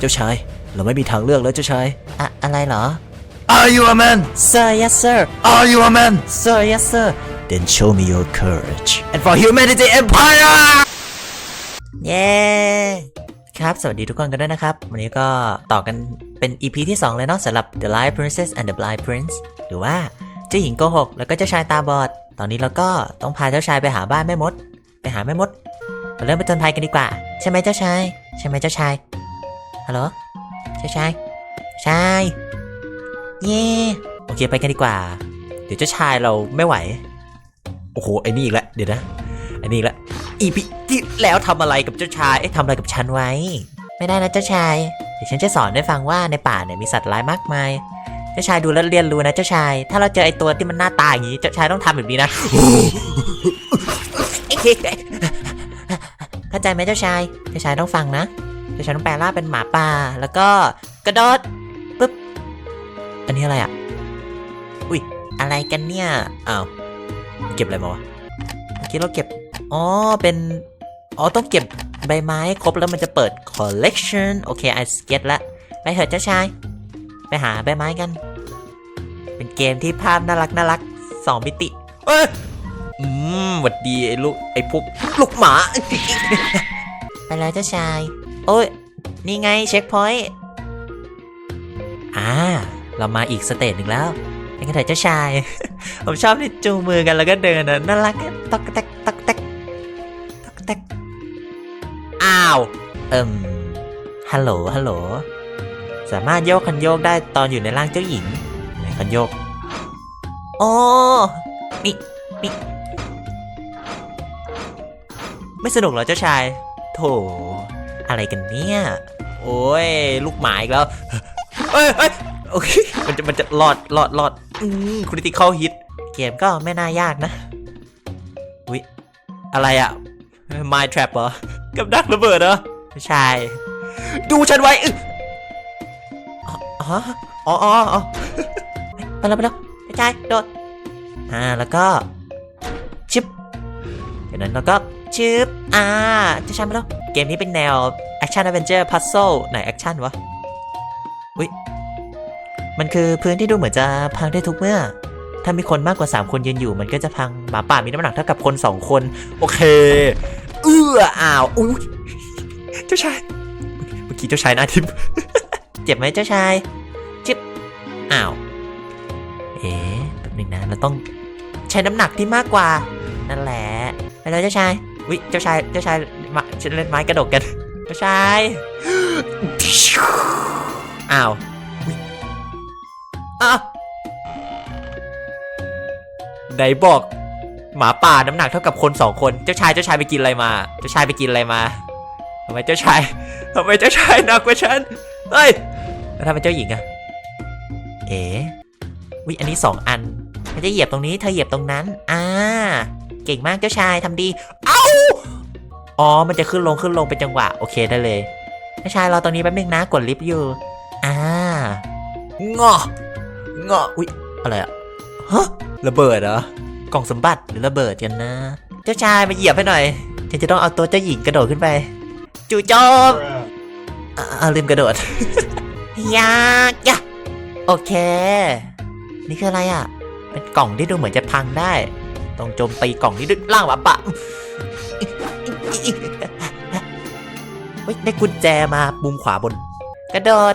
เจ้าชาย เราไม่มีทางเลือกแล้วเจ้าชาย อะอะไรเหรอ Are you a man Sir yes sir Are you a man Sir yes sir Then show me your courage and for humanity empire เย้ครับ สวัสดีทุกคนกันด้วยนะครับ วันนี้ก็ต่อกันเป็น EP ที่ 2 เลยเนาะสำหรับ The Blind Princess and the Blind Prince หรือว่าเจ้าหญิงโกหก แล้วก็เจ้าชายตาบอด ตอนนี้เราก็ต้องพาเจ้าชายไปหาบ้านแม่มด ไปหาแม่มดมาเริ่มไปจนภัยกันดีกว่า ใช่ไหมเจ้าชาย ใช่ไหมเจ้าชาย ฮัลโหลเจ้าชายชายเย่โอเคไปกันดีกว่า เดี๋ยวเจ้าชายเราไม่ไหว โอ้โหไอ้นี่อีกแล้วเดี๋ยวนะไอ้นี่อีกแล้วอีพีที่แล้วทำอะไรกับเจ้าชายเอ๊ะทำอะไรกับฉันไว้ ไม่ได้นะเจ้าชายเดี๋ยวฉันจะสอนให้ฟังว่าในป่าเนี่ยมีสัตว์ร้ายมากมาย เจ้าชายดูแลเรียนรู้นะเจ้าชาย ถ้าเราเจอไอตัวที่มันหน้าตาอย่างนี้เจ้าชายต้องทำแบบนี้นะเข้าใจไหมเจ้าชาย เจ้าชายต้องฟังนะ เจ้าชายต้องแปลร่างเป็นหมาป่า แล้วก็กระโดดปึ๊บ อันนี้อะไรอะ อุ้ย อะไรกันเนี่ยอ้าวเก็บอะไรมาวะเมื่อกี้เราเก็บ อ๋อ เป็น อ๋อ ต้องเก็บใบไม้ครบแล้วมันจะเปิด collection โอเค I get ละ ไปเถอะเจ้าชาย ไปหาใบไม้กัน เป็นเกมที่ภาพน่ารักน่ารักสองมิติ เอ้ยอืมหวัดดีไอ้ลูกไอ้พวกลูกหมา ไปแล้วเจ้าชาย โอ้ย นี่ไงเช็คพอยต์อ่า เรามาอีกสเตจหนึ่งแล้วไปกันเถอะเจ้าชาย ผมชอบที่จูงมือกันแล้วก็เดินนะน่ารักตอกแตกตอกแตกตอกแตกอ้าว เอิมฮัลโหลฮัลโหล สามารถโยกคันโยกได้ตอนอยู่ในร่างเจ้าหญิงไหนคันโยกโอ้นี่นี่ไม่สนุกเหรอเจ้าชาย โถ อะไรกันเนี่ย โอ้ย ลูกหมาอีกแล้ว เอ้ยเอ้ยโอเค มันจะมันจะรอดรอดรอดอืมคริติคอลฮิต เกมก็ไม่น่ายากนะ อุ๊ย อะไรอะ My Trap เหรอ กับดักระเบิดเหรอ ไม่ใช่ ดูฉันไว้อึอ๋ออ๋ออ๋อออไปแล้วไปแล้วไม่ใช่โดด อ่า แล้วก็ชิปจากนั้นเราก็ชิปอ่าจะใช่ไหมแล้ว เกมนี้เป็นแนว Action Adventure Puzzle ไหน Action วะ อุ๊ยมันคือพื้นที่ดูเหมือนจะพังได้ทุกเมื่อ ถ้ามีคนมากกว่า 3 คนยืนอยู่ มันก็จะพัง หมาป่ามีน้ำหนักเท่ากับคน 2 คน โอเค เอื้ออ้าวอุ้ยเจ้าชาย เมื่อกี้เจ้าชายหน้าทิพเจ็บไหมเจ้าชายจิบอ้าว เอ๊ะแป๊บนึงนะ เราต้องใช้น้ำหนักที่มากกว่า นั่นแหละไปแล้วเจ้าชายวิเจ้าชาย เจ้าชายมาเล่นไม้กระดกกัน เจ้าชาย อ้าวอุ๊ยอ้าวไหนบอก หมาป่าน้ำหนักเท่ากับคนสองคน เจ้าชายเจ้าชายไปกินอะไรมา เจ้าชายไปกินอะไรมาทำไมเจ้าชายทำไมเจ้าชายหนักกว่าฉัน เฮ้ย แล้วทำไมเจ้าหญิงอะเอ๋วิอันนี้สองอันมันจะเหยียบตรงนี้ เธอเหยียบตรงนั้น อ่า เก่งมากเจ้าชายทำดี เอ้า อ๋อ มันจะขึ้นลงขึ้นลงเป็นจังหวะ โอเคได้เลยเจ้าชายรอตรงนี้แป๊บนึงนะ กดลิฟต์อยู่ อ่างองออุ๊ย อะไรอะฮะ ระเบิดเหรอ กล่องสมบัติหรือระเบิดกันนะ เจ้าชายมาเหยียบให้หน่อย ฉันจะต้องเอาตัวเจ้าหญิงกระโดดขึ้นไป จู่โจมอ่าอ่าลืมกระโดดยากยะโอเค นี่คืออะไรอะ เป็นกล่องที่ดูเหมือนจะพังได้ ต้องโจมตีกล่องนี้ด้วยล่างหมาปะ เฮ้ยได้กุญแจมามุมขวาบน กระโดด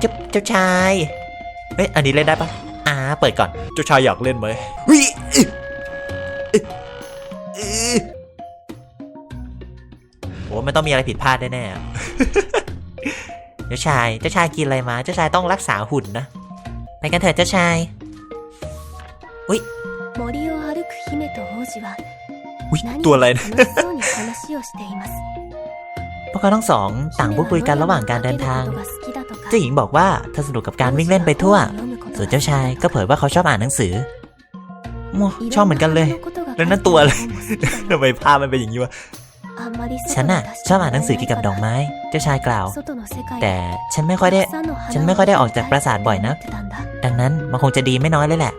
เจ้าเจ้าชายเฮ้ยอันนี้เล่นได้ปะอ่าเปิดก่อน เจ้าชายอยากเล่นไหมวิโอ้ไม่ต้องมีอะไรผิดพลาดแน่ๆเจ้าชาย เจ้าชายกินอะไรมา เจ้าชายต้องรักษาหุ่นนะ ไปกันเถอะเจ้าชายโยอุ้ยตัวอะไรนะ 話をしています พวกเขาทั้งสองต่างพูดคุยกันระหว่างการเดินทาง 姫はロマンをかけることが好きだとか เจ้าหญิงบอกว่าเธอสนุกกับการวิ่งเล่นไปทั่ว 王子は本を読むことが ส่วนเจ้าชายก็เผยว่าเขาชอบอ่านหนังสือโมชอบเหมือนกันเลย いろんなことが แล้วนั่นตัวอะไร 書いてある本も好きだよ ทำไมภาพมันเป็นอย่างนี้วะ あんまり外に ฉันน่ะ 出して ชอบอ่านหนังสือเกี่ยวกับดอกไม้ เจ้าชายกล่าว 外の世界 แต่ฉันไม่ค่อยได้ たくさんの花を ฉันไม่ค่อยได้ออกจากปราสาทบ่อยนะ 思ってたんだ ดังนั้นมันคงจะดีไม่น้อยเลยแหละ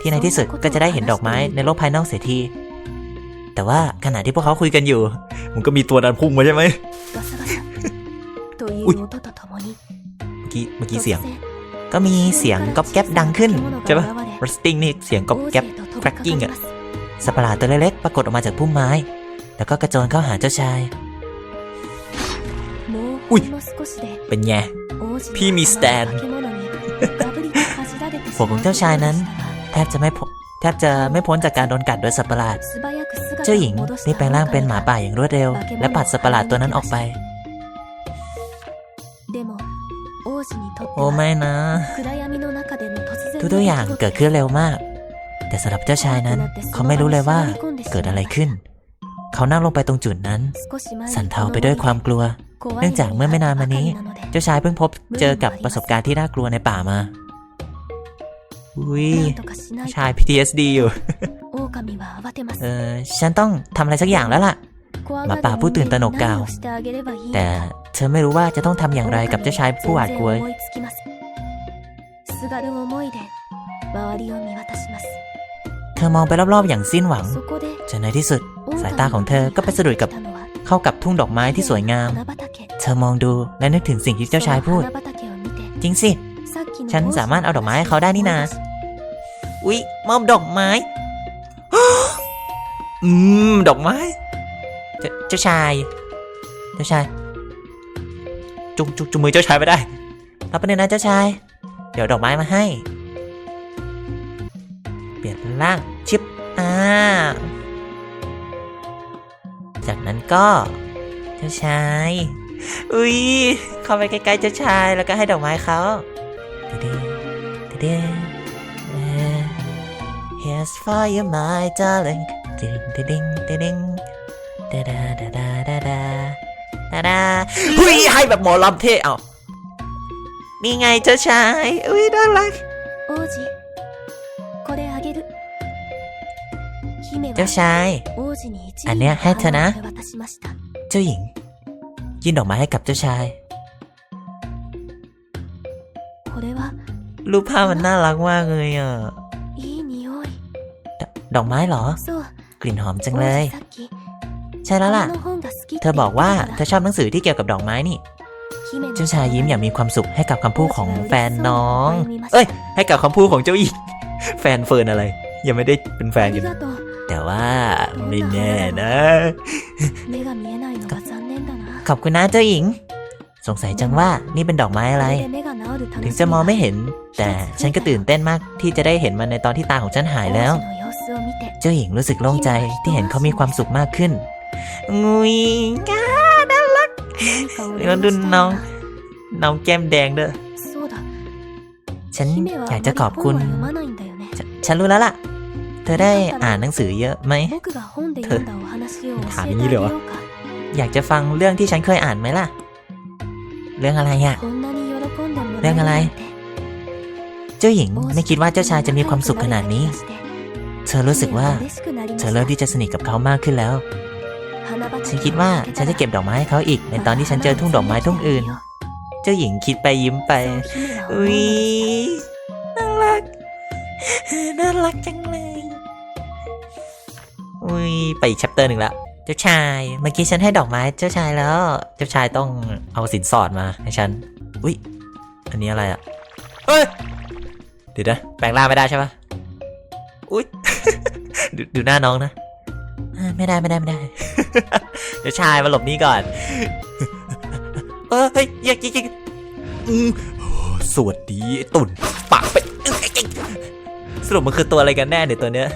ที่ในที่สุดก็จะได้เห็นดอกไม้ในโลกภายนอกเสียที แต่ว่าขณะที่พวกเขาคุยกันอยู่ มันก็มีตัวดันพุ่งมาใช่ไหมอุ้ยเมื่อกี้เมื่อกี้เสียง ก็มีเสียงก๊อบแก๊บดังขึ้นใช่ปะรัสติ้งนี่เสียงก๊อบแก๊บแฟกกิ้งอะสัปหลาดตัวเล็กๆปรากฏออกมาจากพุ่มไม้ แล้วก็กระโจนเข้าหาเจ้าชาย อุ้ย เป็นไง พี่มีสแตหัวของเจ้าชายนั้น แทบจะไม่แทบจะไม่พ้นจากการโดนกัดโดยสัปหลาด เจ้าหญิงรีบแปลงร่างเป็นหมาป่าอย่างรวดเร็ว และปัดสัตว์ประหลาดตัวนั้นออกไป โอ้ไม่นะ ทุกตัวอย่างเกิดขึ้นเร็วมาก แต่สำหรับเจ้าชายนั้น เขาไม่รู้เลยว่าเกิดอะไรขึ้น เขานั่งลงไปตรงจุดนั้น สั่นเทาไปด้วยความกลัว เนื่องจากเมื่อไม่นานมานี้ เจ้าชายเพิ่งพบเจอกับประสบการณ์ที่น่ากลัวในป่ามาอุ้ยชาย PTSD อยู่ เออ ฉันต้องทำอะไรสักอย่างแล้วล่ะหมาป่าผู้ตื่นตระหนกกล่าว แต่เธอไม่รู้ว่าจะต้องทำอย่างไรกับเจ้าชายผู้อวาดกลัวเธอมองไปรอบๆอย่างสิ้นหวังจนในที่สุด สายตาของเธอก็ไปสะดุดกับเข้ากับทุ่งดอกไม้ที่สวยงาม เธอมองดูและนึกถึงสิ่งที่เจ้าชายพูด จริงสิ ฉันสามารถเอาดอกไม้ให้เขาได้นี่นาอุ๊ยมอบดอกไม้ อืม ดอกไม้ เจ้าชาย เจ้าชาย จุงจุงจุงมือเจ้าชายไปได้ รับไปเลยนะเจ้าชาย เดี๋ยวดอกไม้มาให้ เปลี่ยนเป็นร่าง ชิป อ่า จากนั้นก็ เจ้าชาย อุ้ย เข้าไปใกล้ๆเจ้าชาย แล้วก็ให้ดอกไม้เขาเด้เด้เด้ Here's for you my darling ดึงเด้งเด้งดดาดาดาดาดาดาดายให้แบบหมอลำเท่เอานี่ไงเจ้าชายอุ้ยน่ารักเจ้าชายอันเนี้ยให้เธอนะ เจ้าหญิง ยื่นดอกไม้ให้กับเจ้าชายรูปภาพมันน่ารักมากเลยอะดอกไม้เหรอ ลิ่นหอมจังเลย ใช่แล้วล่ะ เธอบอกว่าเธอชอบหนังสือที่เกี่ยวกับดอกไม้นี่ เจ้าชายยิ้มอย่างมีความสุขให้กับคำพูดของแฟนน้อง เอ้ย ให้กับคำพูดของเจ้าอีก แฟนเฟิร์นอะไร ยังไม่ได้เป็นแฟนกัน แต่ว่าไม่แน่นะ ขอบคุณนะเจ้าหญิง สงสัยจังว่านี่เป็นดอกไม้อะไร ถึงจะมองไม่เห็น แต่ฉันก็ตื่นเต้นมากที่จะได้เห็นมันในตอนที่ตาของฉันหายแล้ว เจ้าหญิงรู้สึกโล่งใจที่เห็นเขามีความสุขมากขึ้น งุยก้าน่ารักแล้วดุนน้อง น้องแก้มแดงเด้อ ฉันอยากจะขอบคุณฉฉันรู้แล้วล่ะ เธอได้อ่านหนังสือเยอะไหมเธอถามอย่างนี้เลยวะอยากจะฟังเรื่องที่ฉันเคยอ่านไหมล่ะ เรื่องอะไรอะ เรื่องอะไร เจ้าหญิงไม่คิดว่าเจ้าชายจะมีความสุขขนาดนี้ ธอรู้สึกว่า เธอเริ่มที่จะสนิทกับเขามากขึ้นแล้ว ฉันคิดว่าฉันจะเก็บดอกไม้ให้เขาอีก ในตอนที่ฉันเจอทุ่งดอกไม้ทุ่งอื่น เจ้าหญิงคิดไปยิ้มไป อุ้ยน่ารัก น่ารักจังเลย อุ้ยไปอีกชัปเตอร์หนึ่งละ เจ้าชาย เมื่อกี้ฉันให้ดอกไม้เจ้าชายแล้ว เจ้าชายต้องเอาสินสอดมาให้ฉัน อุ้ย อันนี้อะไรอะ เฮ้ย เดี๋ยวนะ แปลงร่างไม่ได้ใช่ปะ อุ้ยดูดูหน้าน้องนะอ่าไม่ได้ไม่ได้ไม่ได้ เดี๋ยวชายมาหลบนี้ก่อน เออเฮ้ยอยากยิงอืมโอ้สวัสดีไอ้ตุ่นปากไปอึ๊กเอ๊ะสรุปมันคือตัวอะไรกันแน่เนี่ยตัวเนี้ย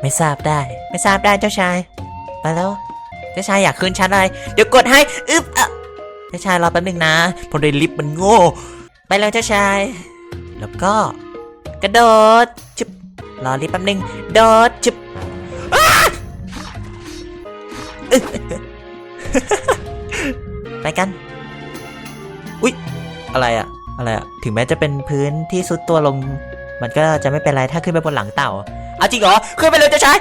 ไม่ทราบได้ ไม่ทราบได้เจ้าชายไปแล้ว เจ้าชายอยากคืนฉันอะไร เดี๋ยวกดให้ อึ๊บอะเจ้าชายรอแป๊บนึงนะพอได้ลิฟต์มันโง่ ไปแล้วเจ้าชาย แล้วก็ กระโดดชึบ รอลิฟต์แป๊บนึงโดดชึบอ้าอึ๊ะไปกัน อุ๊ย อะไรอะอะไรอะถึงแม้จะเป็นพื้นที่ซุดตัวลง มันก็จะไม่เป็นไรถ้าขึ้นไปบนหลังเต่าเอาจริงเหรอ ขึ้นไปเลยเจ้าชาย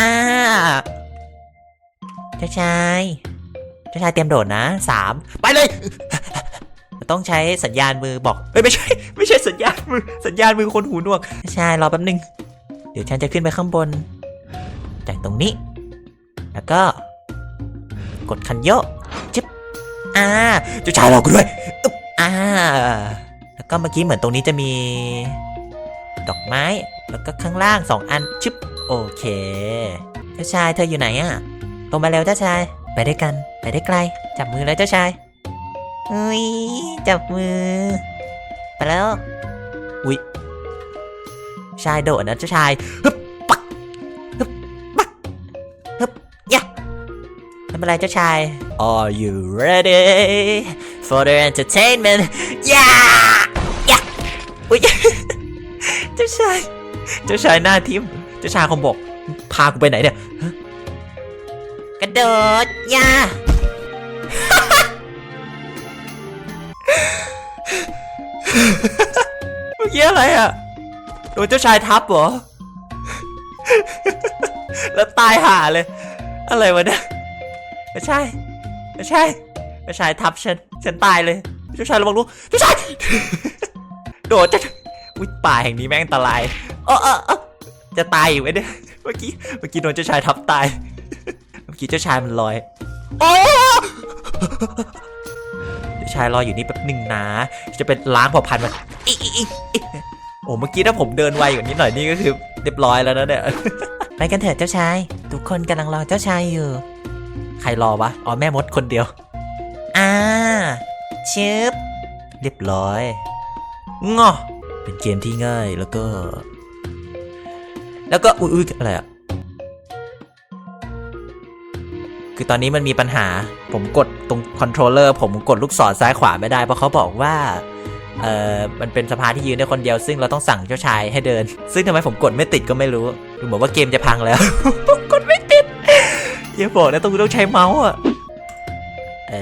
อ่าเจ้าชายเจ้าชายเตรียมโดดนะสามไปเลย ต้องใช้สัญญาณมือบอกเอ้ยไม่ใช่ไม่ใช่สัญญาณมือสัญญาณมือคนหูหนวกเจ้าชายรอแป๊บนึง เดี๋ยวฉันจะขึ้นไปข้างบน จากตรงนี้ แล้วก็ กดคันโยกจิ๊บอ่าเจ้าชายรอกูด้วยอึ๊บอ่า แล้วก็เมื่อกี้เหมือนตรงนี้จะมี ดอกไม้ แล้วก็ข้างล่างสองอันชึบโอเคเจ้าชายเธออยู่ไหนอะลงมาเร็วเจ้าชาย ไปด้วยกัน ไปได้ไกล จับมือเลยเจ้าชาย อุ้ยจับมือ ไปแล้ว อุ้ยชายโดดนะเจ้าชายฮึบปักฮึบปักฮึบยะทำอะไรเจ้าชาย Are you ready for the entertainment ยะยะอุ้ยเจ้าชาย เจ้าชายหน้าทิมเจ้าชายคงบอก พากูไปไหนเนี่ยฮะกระโดดยา มื่อกี้อะไรอะโดนเจ้าชายทับเหรอ แล้วตายห่าเลย อะไรวะเนี่ยไม่ใช่ไม่ใช่ไม่ใช่ทับฉันฉันตายเลยเจ้าชายระวังลูกเจ้าชายโดดจะวิป่าแห่งนี้แม่งอันตรายเออเออเออจะตายอยู่ไหมเนี่ยเมื่อกี้เมื่อกี้โดนเจ้าชายทับตาย เมื่อกี้เจ้าชายมันลอยโอ้ ชายรออยู่นี่แป๊บหนึ่งนะ จะเป็นล้างเผ่าพันธุ์มันอิอิอิอิโอ้เมื่อกี้ถ้าผมเดินไวกว่านี้หน่อยนี่ก็คือเรียบร้อยแล้วนะเนี่ยไปกันเถอะเจ้าชาย ทุกคนกำลังรอเจ้าชายอยู่ ใครรอวะอ๋อแม่มดคนเดียว อ่าชึบเรียบร้อยงอเป็นเกมที่ง่ายแล้วก็ แล้วก็อุ้ยอุ๊ยอะไรอะ คือตอนนี้มันมีปัญหา ผมกดตรงคอนโทรลเลอร์ผมกดลูกศรซ้ายขวาไม่ได้ เพราะเขาบอกว่า เออมันเป็นสภาที่ยืนได้คนเดียว ซึ่งเราต้องสั่งเจ้าชายให้เดิน ซึ่งทำไมผมกดไม่ติดก็ไม่รู้ ดูเหมือนว่าเกมจะพังแล้วกดไม่ติดอย่าบอกนะต้องต้องใช้เมาส์อะ เอ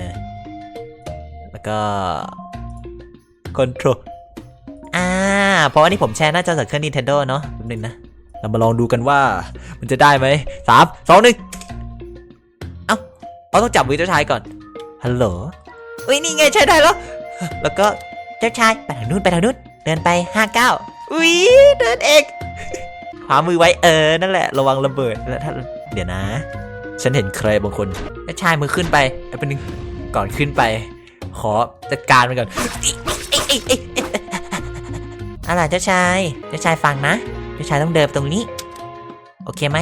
อแล้วก็คอนโทรลอ่า เพราะว่านี่ผมแชร์หน้าจอจากเครื่อง Nintendo เนาะแป๊บนึงนะ เรามาลองดูกันว่ามันจะได้ไหมสามสองหนึ่ง อ้าเอาต้องจับมือเจ้าชายก่อนฮัลโหลอุ้ยนี่ไงใช้ได้แล้วแล้วก็เจ้าชายไปทางนู้นไปทางนู้นเดินไปห้าเก้าอุ้ยเดินเองขวามือไว้เออนั่นแหละระวังระเบิดแล้วถ้าเดี๋ยวนะ ฉันเห็นใครบางคนเจ้าชายมือขึ้นไปไอ้เป็นนึงก่อนขึ้นไป ขอจัดการมันก่อนอะไรเจ้าชายเจ้าชายฟังนะเจ้าชายต้องเดินตรงนี้ โอเคไหม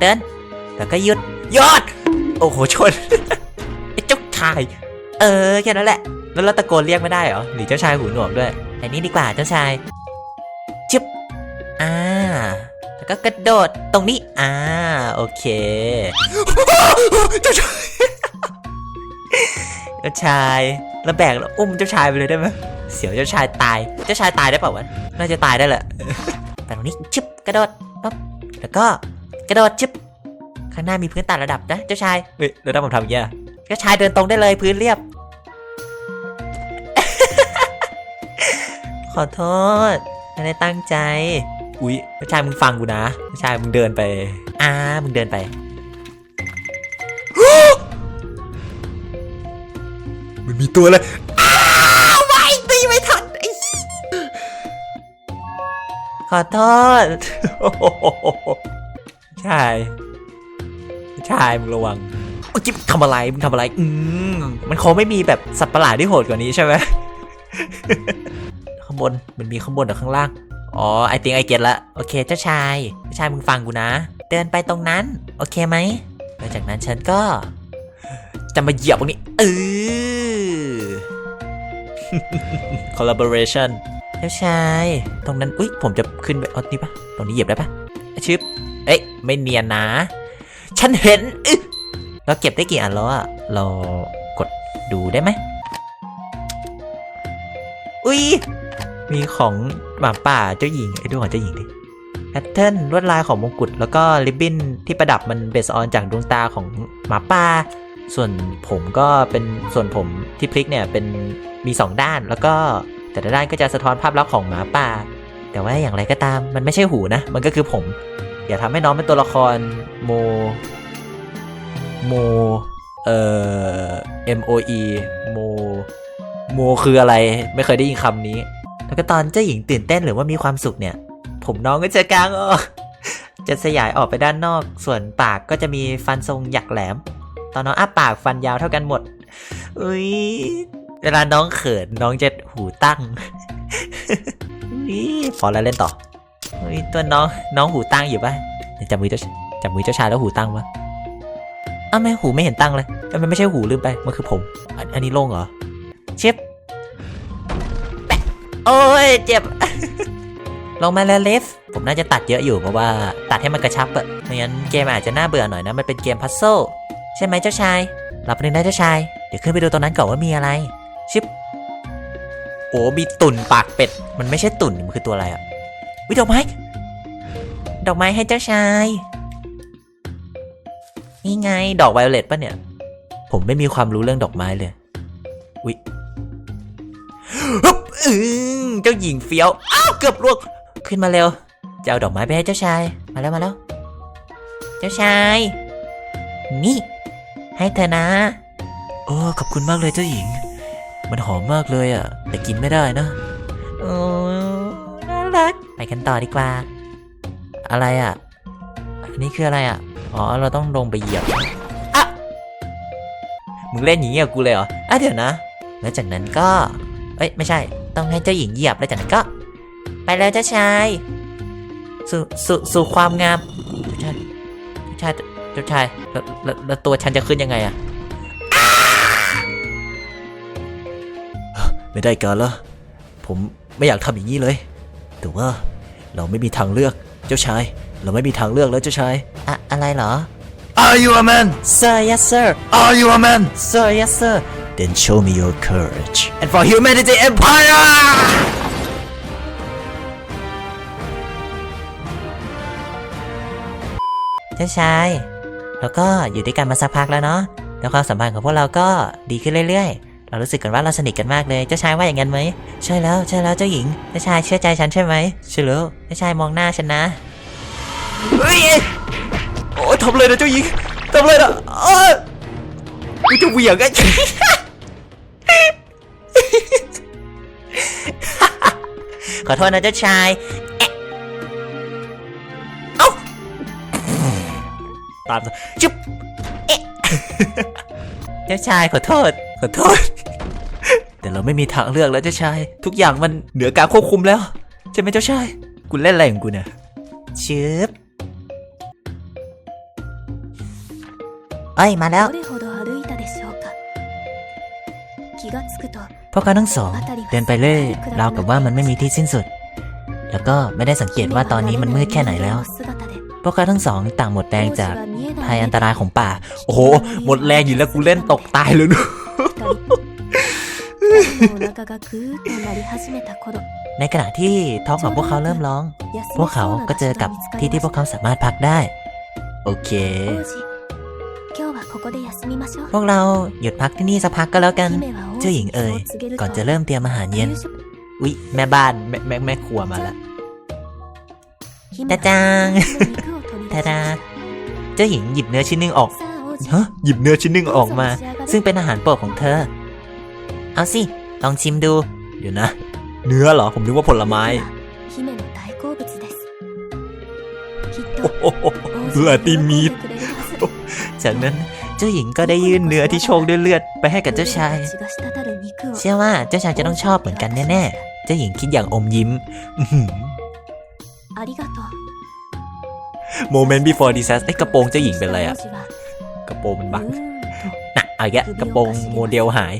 เดินแล้วก็หยุดหยอด โอ้โหชนไอ้เจ้าชาย เออแค่นั้นแหละ แล้วเราตะโกนเรียกไม่ได้เหรอหรือเจ้าชายหูหนวกด้วยแต่นี้ดีกว่าเจ้าชายจึ๊บอ่าแล้วก็กระโดดตรงนี้อ่าโอเคเจ้าชายเจ้าชายแล้วแบกแล้วอุ้มเจ้าชายไปเลยได้ไหมเสียวเจ้าชายตาย เจ้าชายตายได้เปล่าวะน่าจะตายได้แหละแต่ตรงนี้ชึบกระโดดปั๊บแล้วก็กระโดดชึบ ข้างหน้ามีพื้นต่างระดับนะเจ้าชายเฮ้ยแล้วถ้าผมทำอย่างเงี้ยเจ้าชายเดินตรงได้เลยพื้นเรียบ ขอโทษไม่ได้ตั้งใจ อุ๊ยเจ้าชายมึงฟังกูนะเจ้าชายมึงเดินไปอ่ามึงเดินไปมันมีตัวเลยอ้าวไม่ตีไม่ทันไอ้ขอโทษใช่ ใช่มึงระวังโอ้ยจิ๊บทำอะไรมึงทำอะไร อืมมันคงไม่มีแบบสัตว์ประหลาดที่โหดกว่านี้ใช่ไหมข้างบนมันมีข้างบนกับข้างล่าง อ๋อไอติงไอเกตละโอเค เจ้าชายเจ้าชายมึงฟังกูนะ เดินไปตรงนั้น โอเคไหมหลังจากนั้นฉันก็ จะมาเหยียบตรงนี้เออ collaboration เจ้าชาย ตรงนั้น อุ้ยผมจะขึ้นไปเอนี่ปะตรงนี้เหยียบได้ปะชึบเอ้ยไม่เนียนนะ ฉันเห็นเราเก็บได้กี่อันแล้วอะเรากดดูได้ไหมอุ้ยมีของหมาป่าเจ้าหญิงไอ้ดูของเจ้าหญิงดิแพทเทิร์นลวดลายของมงกุฎแล้วก็ริบบิ้นที่ประดับมันเบสออนจากดวงตาของหมาป่าส่วนผมก็เป็นส่วนผมที่พลิกเนี่ยเป็นมี 2 ด้านแล้วก็แต่ละด้านก็จะสะท้อนภาพลักษณ์ของหมาป่า แต่ว่าอย่างไรก็ตามมันไม่ใช่หูนะ มันก็คือผม อย่าทำให้น้องเป็นตัวละครโมโมเอ่อ M O E โมโมคืออะไรไม่เคยได้ยินคำนี้ แล้วก็ตอนเจ้าหญิงตื่นเต้นหรือว่ามีความสุขเนี่ย ผมน้องก็จะกางออกจะสยายออกไปด้านนอก ส่วนปากก็จะมีฟันทรงหยักแหลม ตอนน้องอ้าปากฟันยาวเท่ากันหมดอุ้ยเวลาน้องเขินน้องจะหูตั้งอุ้ยพอแล้วเล่นต่อ อุ้ยตัวน้องน้องหูตั้งอยู่ป่ะจับมือเจ้าจับมือเจ้าชายแล้วหูตั้งปะอ้าวไม่หูไม่เห็นตั้งเลยมันไม่ใช่หูลืมไปมันคือผม อันนี้โล่งเหรอเชิบแปโอ้ยเจ็บ ลงมาแล้วเลฟผมน่าจะตัดเยอะอยู่เพราะว่าตัดให้มันกระชับอะไม่งั้นเกมอาจจะน่าเบื่อหน่อยนะมันเป็นเกมพัซเซิลใช่ไหมเจ้าชายรับนึงได้เจ้าชายเดี๋ยวขึ้นไปดูตรงนั้นก่อนว่ามีอะไรชิปโอ้มีตุ่นปากเป็ด มันไม่ใช่ตุ่นมันคือตัวอะไรอะ วิดอกไม้ ดอกไม้ให้เจ้าชาย นี่ไง ดอกไวโอเลตปะเนี่ย ผมไม่มีความรู้เรื่องดอกไม้เลยวิฮึบอือเจ้าหญิงเฟี้ยว อ้าว เกือบลวงขึ้นมาเร็ว จะเอาดอกไม้ไปให้เจ้าชาย มาแล้วมาแล้ว เจ้าชาย นี่ ให้เธอนะ โอ้ ขอบคุณมากเลยเจ้าหญิง มันหอมมากเลยอะ แต่กินไม่ได้นะ ไปกันต่อดีกว่า อะไรอะ อันนี้คืออะไรอะ อ๋อ เราต้องลงไปเหยียบอะมึงเล่นอย่างนี้กับกูเลยเหรอ อะเดี๋ยวนะ แล้วจากนั้นก็ เอ้ย ไม่ใช่ ต้องให้เจ้าหญิงเหยียบ แล้วจากนั้นก็ ไปแล้วเจ้าชาย สู่สู่สู่ความงามเจ้าชายเจ้าชายเจ้าชายแล้วแล้วแล้วตัวฉันจะขึ้นยังไงอะไม่ได้การละ ผมไม่อยากทำอย่างนี้เลย แต่ว่าเราไม่มีทางเลือกเจ้าชาย เราไม่มีทางเลือกแล้วเจ้าชาย อะอะไรเหรอ Are you a man Sir yes sir Are you a man Sir yes sir Then show me your courage and for humanity empire เจ้าชายแล้วก็อยู่ด้วยกันมาสักพักแล้วเนาะแล้วความสัมพันธ์ของพวกเราก็ดีขึ้นเรื่อยๆ เรารู้สึกกันว่าเราสนิทกันมากเลย เจ้าชายว่าอย่างนั้นไหมใช่แล้วใช่แล้วเจ้าหญิง เจ้าชายเชื่อใจฉันใช่ไหมใช่แล้วเจ้าชายมองหน้าฉันนะเฮ้ยโอ้ยทำเลยนะเจ้าหญิงทำเลยนะเอ้ยกูจะเหวี่ยงไอ้ขอโทษนะเจ้าชายแอะเอ้าตามจุ๊บเอ๊ะเจ้าชายขอโทษ ขอโทษ แต่เราไม่มีทางเลือกแล้วเจ้าชาย ทุกอย่างมันเหนือการควบคุมแล้วใช่ไหมเจ้าชายกูเล่นอะไรของกูเนี่ยเชิบเอ้ยมาแล้วพวกเขาทั้งสองเดินไปเรื่อยราวกับว่ามันไม่มีที่สิ้นสุด แล้วก็ไม่ได้สังเกตว่าตอนนี้มันมืดแค่ไหนแล้ว พวกเขาทั้งสองต่างหมดแรงจากภัยอันตรายของป่า โอ้โห หมดแรงอยู่แล้วกูเล่นตกตายเลยด้วย ะ お腹がぐーっと鳴り始めた頃 ในขณะที่ท้องของพวกเขาเริ่มร้อง พวกเขาก็เจอกับที่ที่พวกเขาสามารถพักได้ โอเค 王子今日はここで休みましょう พวกเราหยุดพักที่นี่สักพักก็แล้วกัน 姫は王子 เจ้าหญิงเอ่ย にそう告げると ก่อนจะเริ่มเตรียมอาหารเย็น 夕食 อุ๊ย แม่บ้านแม่แม่แม่ครัวมาแล้ว 姫は ตาจาง 肉を取り出 ทา し ดา เจ้าหญิงหยิบเนื้อชิ้นหนึ่งออก さあ王子 ฮะ หยิบเนื้อชิ้นหนึ่งออกมา ซึ่งเป็นอาหารโปรดของเธอ เอาสิ ลองชิมดู เดี๋ยวนะ เนื้อเหรอ ผมนึกว่าผลไม้เลาติมีดจากนั้นเจ้าหญิงก็ได้ยื่นเนื้อที่โชกด้วยเลือดไปให้กับเจ้าชาย เชื่อว่าเจ้าชายจะต้องชอบเหมือนกันแน่ๆ เจ้าหญิงคิดอย่างอมยิ้มโมเมนต์ before disaster ไอกระโปรงเจ้าหญิงเป็นอะไรอะกระโปรงมันบังน่ะอะแกกระโปรงโมเดลหาย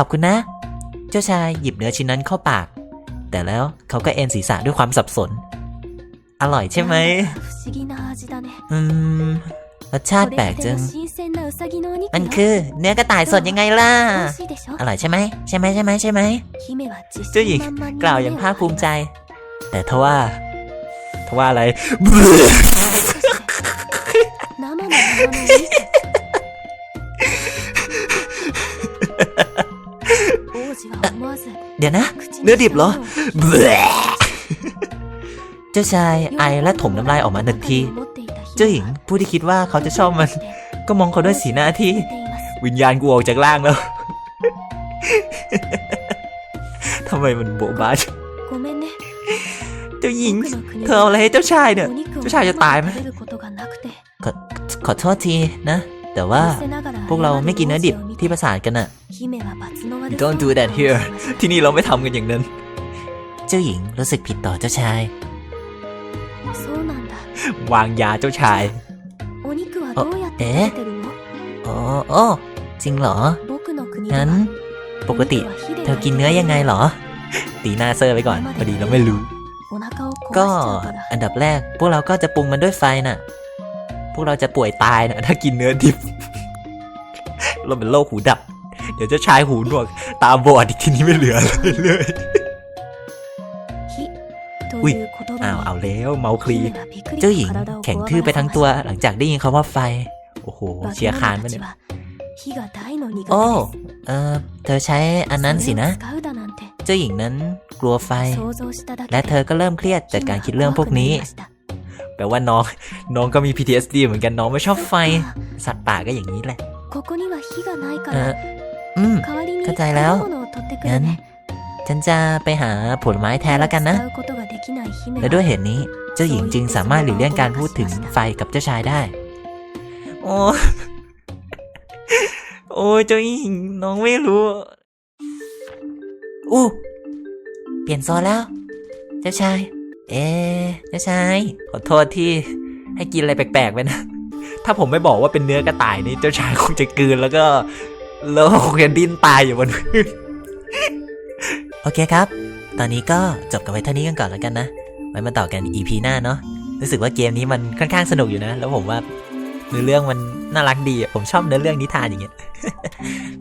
ขอบคุณนะ เจ้าชายหยิบเนื้อชิ้นนั้นเข้าปาก แต่แล้วเขาก็เอ็นศีรษะด้วยความสับสน อร่อยใช่ไหม อืม รสชาติแปลกจัง มันคือเนื้อกระต่ายสดยังไงล่ะ อร่อยใช่ไหม ใช่ไหมใช่ไหมใช่ไหม เจ้าหญิงกล่าวอย่างภาคภูมิใจ แต่ทว่าทว่าอะไร เดี๋ยวนะ เนื้อดิบเหรอเบเจ้าชายไอและถมน้ำลายออกมาหนึ่งที เจ้าหญิงผู้ที่คิดว่าเขาจะชอบมัน ก็มองเขาด้วยสีหน้าที่ วิญญาณกูออกจากร่างแล้ว ทำไมมันโบบาชเจ้าหญิง เธอเอาอะไรให้เจ้าชายเนี่ย เจ้าชายจะตายไหมขอขอโทษทีนะ แต่ว่าพวกเราไม่กินเนื้อดิบที่ประสานกันอะ Don't do that here ที่นี่เราไม่ทำกันอย่างนั้น เจ้าหญิงรู้สึกผิดต่อเจ้าชาย วางยาเจ้าชายเอ๊ะอ๋อจริงเหรอ งั้น ปกติ เธอกินเนื้อยังไงเหรอ ตีหน้าเซอร์ไปก่อนพอดีเราไม่รู้ ก็อันดับแรก พวกเราก็จะปรุงมันด้วยไฟน่ะ พวกเราจะป่วยตายนะถ้ากินเนื้อดิบเราเป็นโรคหูดับ เดี๋ยวจะชายหูหนวกตาบอดอีกทีนี้ไม่เหลือเลยเลยอุ้ยอ้าวเอาแล้วเมาคลีเจ้าหญิงแข็งทื่อไปทั้งตัวหลังจากได้ยินคำว่าไฟ โอ้โหเชียร์คานมาเนี่ยโอ้เออเธอใช้อันนั้นสินะ เจ้าหญิงนั้นกลัวไฟ และเธอก็เริ่มเครียดจากการคิดเรื่องพวกนี้ แปลว่าน้องน้องก็มี PTSD เหมือนกันน้องไม่ชอบไฟ สัตว์ป่าก็อย่างนี้แหละ อืม เข้าใจแล้ว งั้น ฉันจะไปหาผลไม้แทนแล้วกันนะ และด้วยเหตุนี้ เจ้าหญิงจึงสามารถหลีกเลี่ยงการพูดถึงไฟกับเจ้าชายได้ โอ้ โอ้เจ้าหญิงน้องไม่รู้ อู้ เปลี่ยนโซนแล้ว เจ้าชาย เอ๊เจ้าชาย ขอโทษที่ให้กินอะไรแปลกๆไปนะถ้าผมไม่บอกว่าเป็นเนื้อกระต่ายนี่เจ้าชายคงจะกืนแล้วก็ แล้วคงจะดิ้นตายอยู่บนพื้นโอเคครับ ตอนนี้ก็จบกันไว้เท่านี้กันก่อนแล้วกันนะ ไว้มาต่อกัน EP หน้าเนาะ รู้สึกว่าเกมนี้มันค่อนข้างสนุกอยู่นะ แล้วผมว่าเนื้อเรื่องมันน่ารักดีอะผมชอบเนื้อเรื่องนิทานอย่างเงี้ย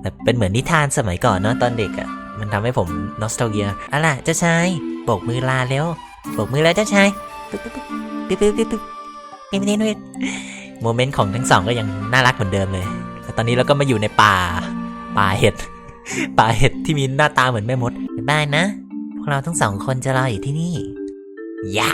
แบบเป็นเหมือนนิทานสมัยก่อนเนาะตอนเด็กอะ่ะ มันทำให้ผมนอสต a เ g ียอะล่ะเจ้าชายโบกมือลาแล้วโบกมือแล้วเจ้าชายปึ๊บปึ๊บปึ๊บปึ๊บปึ๊บปึ๊บปึ๊บปึ๊บปึ๊บโมเมนต์ของทั้งสองก็ยังน่ารักเหมือนเดิมเลย ตอนนี้เราก็มาอยู่ในป่า ป่าเห็ด ป่าเห็ดที่มีหน้าตาเหมือนแม่มดได้นะ พวกเราทั้งสองคนจะรออยู่ที่นี่ย่า